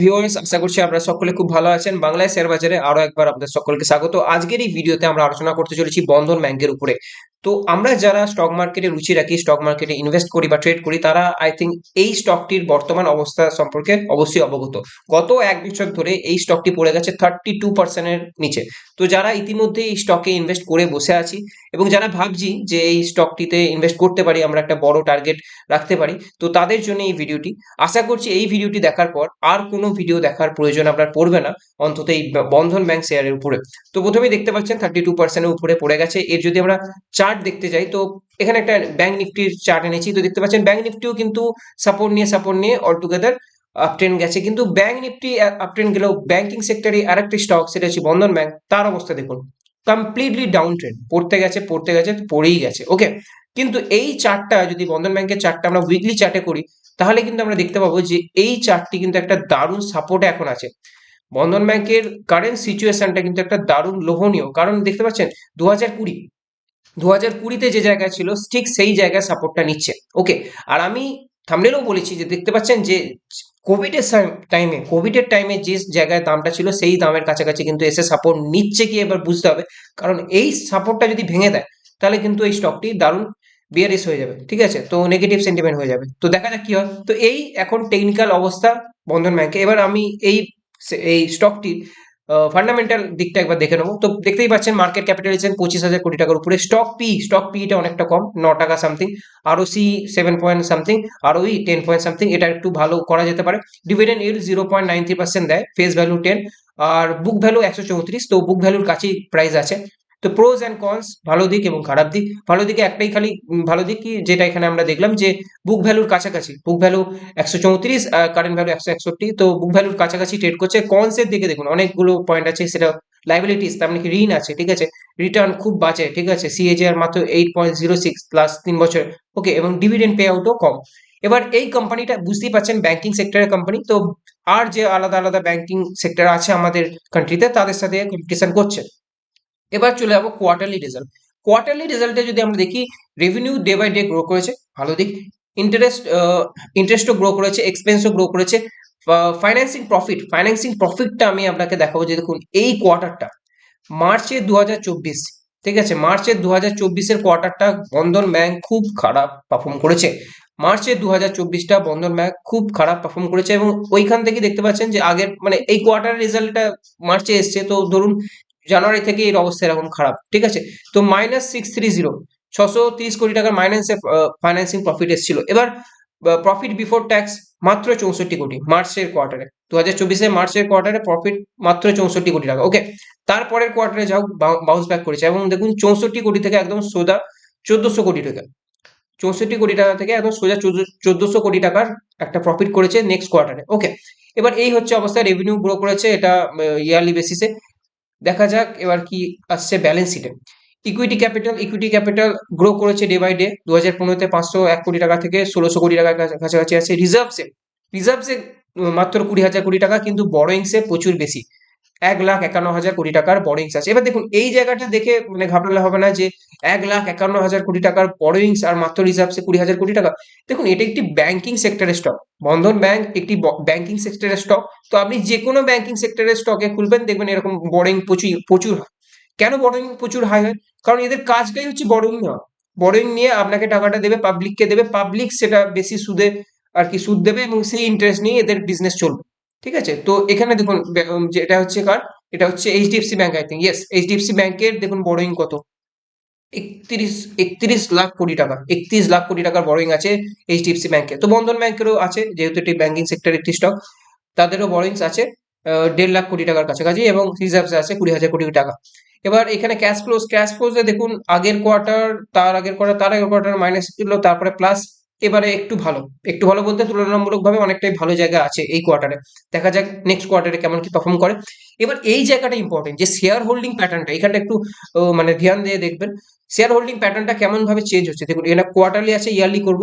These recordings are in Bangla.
ভিউয়ার্স আশা করছি আপনারা সকলে খুব ভালো আছেন। বাংলায় শেয়ার বাজারে আরও একবার আপনাদের সকলকে স্বাগত। আজকের এই ভিডিওতে আমরা আলোচনা করতে চলেছি বন্ধন ব্যাংকের উপরে। তো আমরা যারা স্টক মার্কেটে রুচি রাখি স্টক মার্কেটে ইনভেস্ট করি বা ট্রেড করি, তারা আই থিঙ্ক এই স্টকটির বর্তমান অবস্থা সম্পর্কে অবশ্যই অবগত। গত এক বছর ধরে এই স্টকটি পড়ে গেছে থার্টি টু পার্সেন্টের নিচে। তো যারা ইতিমধ্যে এই স্টকে ইনভেস্ট করে বসে আছি এবং যারা ভাবছি যে এই স্টকটিতে ইনভেস্ট করতে পারি, আমরা একটা বড় টার্গেট রাখতে পারি, তো তাদের জন্য এই ভিডিওটি আশা করছি এই ভিডিওটি দেখার পর আর কোনো ভিডিও দেখার প্রয়োজন আপনার পড়বে না, অন্তত এই বন্ধন ব্যাংক শেয়ারের উপরে। তো প্রথমেই দেখতে পাচ্ছেন থার্টি টু পার্সেন্টের উপরে পড়ে গেছে। এর যদি আমরা চার্ট দেখতে যাই, তো এখানে একটা ব্যাংক নিফটির চার্ট এনেছি, তো দেখতে পাচ্ছেন ব্যাংক নিফটিও কিন্তু সাপোর্ট নিয়ে সাপোর্ট নিয়ে অল টুগেদার আপট্রেন গেছে। কিন্তু ব্যাংক নিফটি আপট্রেন গেলেও ব্যাংকিং সেক্টরে আরেকটি স্টক সেটা হচ্ছে বন্ধন ব্যাংক তার অবস্থা দেখুন। কমপ্লিটলি ডাউন ট্রেন্ড পড়তে গেছে পড়তে গেছে, পড়েই গেছে ওকে কিন্তু এই চার্টটা যদি বন্ধন ব্যাংকের চার্টটা আমরা উইকলি চার্টে করি, তাহলে কিন্তু আমরা দেখতে পাবো যে এই চার্টটি কিন্তু একটা দারুণ সাপোর্টে এখন আছে। বন্ধন ব্যাংকের কারেন্ট সিচুয়েশনটা কিন্তু একটা দারুণ লোভনীয়, কারণ দেখতে পাচ্ছেন দু হাজার কুড়ি দু হাজার কুড়িতে যে জায়গায় ছিল, ঠিক সেই জায়গায় সাপোর্টটা নিচ্ছে। ওকে আর আমি থামলেও বলেছি যে, দেখতে পাচ্ছেন যে কোভিডের টাইমে কোভিডের টাইমে যে জায়গায় দামটা ছিল, সেই দামের কাছাকাছি কিন্তু এসে সাপোর্ট নিচ্ছে কি এবার বুঝতে হবে। কারণ এই সাপোর্টটা যদি ভেঙে দেয়, তাহলে কিন্তু এই স্টকটি দারুণ বিয়ারিস হয়ে যাবে। ঠিক আছে? তো নেগেটিভ সেন্টিমেন্ট হয়ে যাবে। তো দেখা যাক কি হয়। তো এই এখন টেকনিক্যাল অবস্থা বন্ধন ব্যাংকে এবার আমি এই এই স্টকটি ফান্ডামেন্টাল দিকটা একবার দেখে নেব। তো দেখতেই পাচ্ছেন মার্কেট ক্যাপিটালাইজেশন পঁচিশ হাজার কোটি টাকার উপরে। স্টক পি স্টক পিটা অনেকটা কম, ন টাকা সামথিং আরও সি সেভেন পয়েন্ট সামথিং আরও ই টেন পয়েন্ট সামথিং এটা একটু ভালো করা যেতে পারে। ডিভিডেন্ড ইল zero point nine three percent দেয় ফেস ভ্যালু টেন আর বুক ভ্যালু একশো চৌত্রিশ, তো বুক ভ্যালুর কাছেই প্রাইস আছে। তো প্রোজ অ্যান্ড কনস ভালো দিক এবং খারাপ দিক। ভালো দিকে একটাই খালি ভালো দিক কি, যেটা এখানে আমরা দেখলাম যে বুক ভ্যালুর কাছাকাছি। বুক ভ্যালু একশো চৌত্রিশ কারেন্ট ভ্যালু একশো একষট্টি, তো বুক ভ্যালুর কাছাকাছি ট্রেড করছে। কনসের দিকে দেখুন, অনেকগুলো পয়েন্ট আছে, সেটা লাইবিলিটিস তার মানে কি ঋণ আছে, ঠিক আছে? রিটার্ন খুব বাঁচে ঠিক আছে? সিএজে মাত্র eight point zero six plus তিন বছর। ওকে এবং ডিভিডেন্ড পে আউটও কম। এবার এই কোম্পানিটা বুঝতেই পারছেন ব্যাংকিং সেক্টরের কোম্পানি তো আর যে আলাদা আলাদা ব্যাংকিং সেক্টর আছে আমাদের কান্ট্রিতে তাদের সাথে কম্পিটিশন করছে। এবার চলে যাব কোয়ার্টারলি রেজাল্ট কোয়ার্টারলি রেজাল্টে যদি আমরা দেখি revenue day by day grow করেছে, ভালো দিক। ইন্টারেস্ট ইন্টারেস্টও গ্রো করেছে এক্সপেন্সও গ্রো করেছে। ফাইন্যান্সিং প্রফিট ফাইন্যান্সিং প্রফিটটা আমি আপনাকে দেখাবো যে দেখুন, এই কোয়ার্টারটা মার্চে দু হাজার চব্বিশ, ঠিক আছে? মার্চের দু হাজার চব্বিশের কোয়ার্টারটা বন্ধন ব্যাংক খুব খারাপ পারফর্ম করেছে। মার্চের দু হাজার চব্বিশটা বন্ধন ব্যাংক খুব খারাপ পারফর্ম করেছে এবং ওইখান থেকে দেখতে পাচ্ছেন যে আগের মানে এই কোয়ার্টার রেজাল্টটা মার্চে এসছে। তো ধরুন জানুয়ারি থেকে এর অবস্থা এরকম খারাপ, ঠিক আছে? তো মাইনাস সিক্স থ্রি জিরো ছশো তিরিশ কোটি টাকার মাইনাসে ফাইন্যান্সিং প্রফিট এসেছিল। এবার প্রফিট বিফোর ট্যাক্স মাত্র চৌষট্টি কোটি, মার্চের কোয়ার্টারে দু হাজার চব্বিশে মার্চের কোয়ার্টারে প্রফিট মাত্র চৌষট্টি কোটি টাকা ওকে তারপরের কোয়ার্টারে যাও বাউন্স ব্যাক করেছে এবং দেখুন চৌষট্টি কোটি থেকে একদম সোজা চোদ্দশো কোটি টাকা। চৌষট্টি কোটি টাকা থেকে একদম সোজা চোদ্দশো কোটি টাকার একটা প্রফিট করেছে নেক্সট কোয়ার্টারে ওকে এবার এই হচ্ছে অবস্থা রেভিনিউ গ্রো করেছে এটা ইয়ারলি বেসিসে দেখা যাক এবার কি আসছে ব্যালেন্স শিটে equity capital equity capital grow করেছে ডে বাই ডে দু হাজার পনেরোতে পাঁচশো এক কোটি টাকা থেকে ষোলোশো কোটি টাকার কাছাকাছি আছে। রিজার্ভসে রিজার্ভসে মাত্র কুড়ি হাজার কোটি টাকা, কিন্তু বড়োইংসে প্রচুর বেশি। এক লাখ একান্ন হাজার কোটি টাকার বড়োইংস আছে। এবার দেখুন, এই জায়গাটা দেখে মানে ঘাবড়ালে হবে না যে এক লাখ একান্ন হাজার কোটি টাকার বড়োইংস আর মাত্র রিজার্ভসে কুড়ি হাজার কোটি টাকা। দেখুন, এটা একটি ব্যাংকিং সেক্টরের স্টক বন্ধন ব্যাংক একটি ব্যাংকিং সেক্টরের স্টক তো আপনি যে কোনো ব্যাংকিং সেক্টরের স্টকে খুলবেন, দেখবেন এরকম বড়িং প্রচুর প্রচুর হয়। কেন বড়িং প্রচুর হাই হয়? কারণ এদের কাজটাই হচ্ছে বড়িং নেওয়া। বড়িং নিয়ে আপনাকে টাকাটা দেবে পাবলিককে দেবে পাবলিক সেটা বেশি সুদে আর কি সুদ দেবে এবং সেই ইন্টারেস্ট নিয়ে এদের বিজনেস চলবে। ঠিক আছে? তো এখানে দেখুন যেটা হচ্ছে কার? এটা হচ্ছে HDFC bank I think yes HDFC ব্যাংকের দেখুন বড়োইং কত? একত্রিশ একত্রিশ লাখ কোটি টাকা, একত্রিশ লাখ কোটি টাকার বড়োইং আছে এইচডিএফসি ব্যাংকে তো বন্ধন ব্যাংকেরও আছে, যেহেতু এটি ব্যাংকিং সেক্টর একটি স্টক তাদেরও বড়োইংস আছে দেড় লাখ কোটি টাকার কাছাকাছি এবং রিজার্ভস আছে কুড়ি হাজার কোটি টাকা। এবার এখানে ক্যাশ ফ্লোজ ক্যাশ ফ্লোজে দেখুন, আগের কোয়ার্টার তার আগের কোয়ার্টার তার আগের কোয়ার্টার মাইনাস ছিল, তারপরে প্লাস এবারে একটু ভালো। একটু ভালো বলতে তুলনামূলকভাবে অনেকটাই ভালো জায়গা আছে এই কোয়ার্টারে দেখা যাক নেক্সট কোয়ার্টারে কেমন কি পারফর্ম করে। এবার এই জায়গাটা ইম্পর্টেন্ট যে শেয়ার হোল্ডিং প্যাটার্নটা এখানটা একটু মানে ধ্যান দিয়ে দেখবেন। শেয়ার হোল্ডিং প্যাটার্নটা কেমন ভাবে চেঞ্জ হচ্ছে? দেখুন এটা কোয়ার্টারলি আছে ইয়ারলি করব।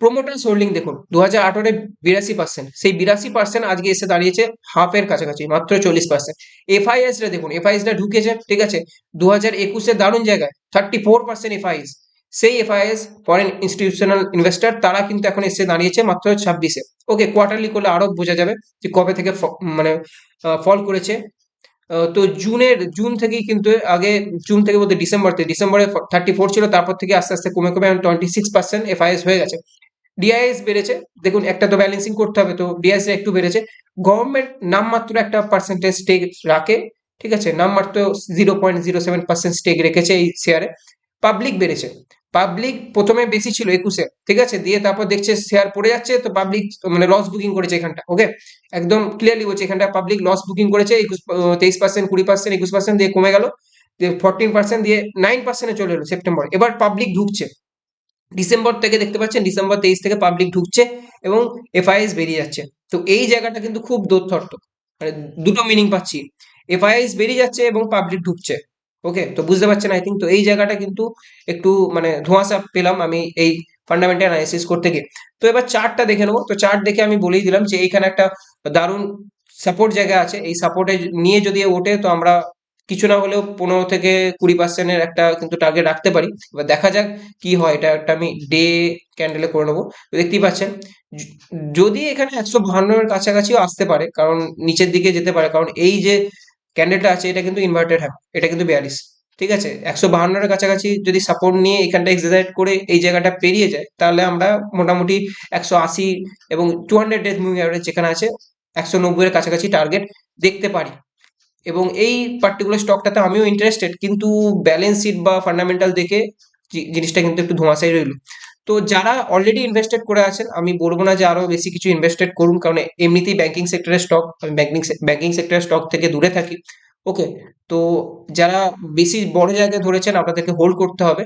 প্রোমোটার্স হোল্ডিং দেখুন দু হাজার আঠারোয় বিরাশি পার্সেন্ট সেই বিরাশি পার্সেন্ট আজকে এসে দাঁড়িয়েছে হাফের কাছাকাছি, মাত্র চল্লিশ পার্সেন্ট এফআইএসটা দেখুন এফআইএসটা ঢুকেছে, ঠিক আছে? দু হাজার একুশে দারুণ জায়গায় থার্টি ফোর পার্সেন্ট এফআইএস সেই এফআইএস ফরেন ইনস্টিটিউশনাল ইনভেস্টর তারা কিন্তু এখন এসে দাঁড়িয়েছে মাত্র ছাব্বিশে। ওকে কোয়ার্টারলি করলে আরও বোঝা যাবে যে কবে থেকে মানে ফল করেছে। তো জুনের, জুন থেকেই কিন্তু আগে, জুন থেকে বলতে ডিসেম্বর থেকে ডিসেম্বরে থার্টি ফোর ছিল, তারপর থেকে আস্তে আস্তে কমে কমে টোয়েন্টি সিক্স পার্সেন্ট এফআইএস হয়ে গেছে। ডিআইএস বেড়েছে। দেখুন, একটা তো ব্যালেন্সিং করতে হবে, তো ডিআইএস একটু বেড়েছে। গভর্নমেন্ট নামমাত্র একটা পার্সেন্টেজ স্টেক রাখে, ঠিক আছে? নামমাত্র zero point zero seven percent stake রেখেছে এই শেয়ারে পাবলিক বেড়েছে। পাবলিক প্রথমে বেশি ছিল একুশে, ঠিক আছে? দিয়ে তারপর দেখছে শেয়ার পড়ে যাচ্ছে, তো পাবলিক মানে লস বুকিং করেছে এখানটা ওকে একদম ক্লিয়ারলি বলছে এখানটা পাবলিক লস বুকিং করেছে, একুশ তেইশ পার্সেন্ট কুড়ি পার্সেন্ট একুশ পার্সেন্ট দিয়ে কমে গেল ফোরটিন পার্সেন্ট দিয়ে নাইন পার্সেন্টে চলে এলো সেপ্টেম্বর এবার পাবলিক ঢুকছে। ডিসেম্বর থেকে দেখতে পাচ্ছেন ডিসেম্বর তেইশ থেকে পাবলিক ঢুকছে এবং এফআইএস বেরিয়ে যাচ্ছে। তো এই জায়গাটা কিন্তু খুব দোর্থর্ত। মানে দুটো মিনিং পাচ্ছি। এফআইএস বেরিয়ে যাচ্ছে এবং পাবলিক ঢুকছে। ওকে তো বুঝতে পারছেন আই থিঙ্ক তো এই জায়গাটা কিন্তু একটু মানে ধোঁয়াশা পেলাম আমি এই ফান্ডামেন্টাল অ্যানালাইসিস করতে গিয়ে। তো এবার চার্টটা দেখে নেব। তো চার্ট দেখে আমি বলেই দিলাম যে এইখানে একটা দারুণ সাপোর্ট জায়গা আছে। এই সাপোর্টে নিয়ে যদি ওঠে, তো আমরা কিছু না হলেও পনেরো থেকে কুড়ি পার্সেন্টের একটা কিন্তু টার্গেট রাখতে পারি। এবার দেখা যাক কি হয়, এটা একটা আমি ডে ক্যান্ডেলে করে নেব। দেখতেই পাচ্ছেন, যদি এখানে একশো বাহান্নের কাছাকাছিও আসতে পারে, কারণ নিচের দিকে যেতে পারে, কারণ এই যে ক্যান্ডেলটা আছে, এটা কিন্তু ইনভার্টেড হ্যাঁ এটা কিন্তু বিয়াল্লিশ, ঠিক আছে? একশো বাহান্নের কাছাকাছি যদি সাপোর্ট নিয়ে এখানটা এক্সারসাইজ করে এই জায়গাটা পেরিয়ে যায়, তাহলে আমরা মোটামুটি একশো আশি এবং two hundred days moving average যেখানে আছে, একশো নব্বইয়ের কাছাকাছি টার্গেট দেখতে পারি। এবং এই পার্টিকুলার স্টকটাতে আমিও ইন্টারেস্টেড কিন্তু ব্যালেন্স শিট বা ফান্ডামেন্টাল দেখে জিনিসটা কিন্তু একটু ধোঁয়াশাই রইল। তো যারা অলরেডি ইনভেস্টেড করে আছেন, আমি বলব না যে আরও বেশি কিছু ইনভেস্টেড করুন, কারণ এমনিতেই ব্যাংকিং সেক্টরের স্টক আমি ব্যাংকিং ব্যাংকিং সেক্টরের স্টক থেকে দূরে থাকি। ওকে তো যারা বেশি বড় জায়গায় ধরেছেন, আপনাদেরকে হোল্ড করতে হবে।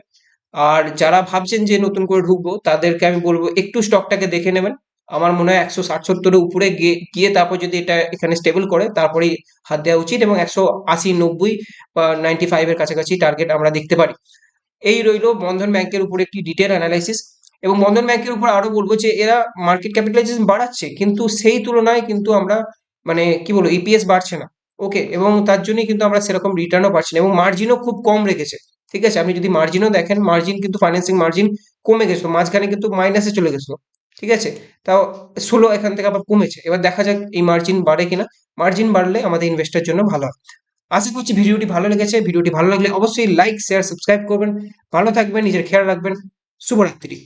আর যারা ভাবছেন যে নতুন করে ঢুকবো, তাদেরকে আমি বলব একটু স্টকটাকে দেখে নেবেন। আমার মনে হয় একশো ষাট সত্তরের উপরে গিয়ে গিয়ে তারপর যদি এটা এখানে স্টেবল করে, তারপরেই হাত দেওয়া উচিত এবং একশো আশি নব্বই বা নাইনটি ফাইভের কাছাকাছি টার্গেট আমরা দেখতে পারি। এই রইল বন্ধন ব্যাংকের উপর একটি ডিটেল অ্যানালাইসিস এবং বন্ধন ব্যাংকের উপর আরও বলব যে এরা মার্কেট ক্যাপিটালাইজেশন বাড়াচ্ছে, কিন্তু সেই তুলনায় কিন্তু আমরা মানে কি বলব ইপিএস বাড়ছে না। ওকে এবং তার জন্যই কিন্তু আমরা সেরকম রিটার্নও পাচ্ছি না এবং মার্জিনও খুব কম রেখেছে। ঠিক আছে? আপনি যদি মার্জিনও দেখেন মার্জিন কিন্তু ফাইন্যান্সিং মার্জিন কমে গেছিল, মাঝখানে কিন্তু মাইনাসে চলে গেছিল। ঠিক আছে? তাও ষোলো এখান থেকে আবার কমেছে। এবার দেখা যাক এই মার্জিন বাড়ে কিনা। মার্জিন বাড়লে আমাদের ইনভেস্টের জন্য ভালো হয়। আশা করছি ভিডিওটি ভালো লেগেছে। ভিডিওটি ভালো লাগলে অবশ্যই লাইক শেয়ার সাবস্ক্রাইব করবেন। ভালো থাকবেন, নিজের খেয়াল রাখবেন। শুভরাত্রি।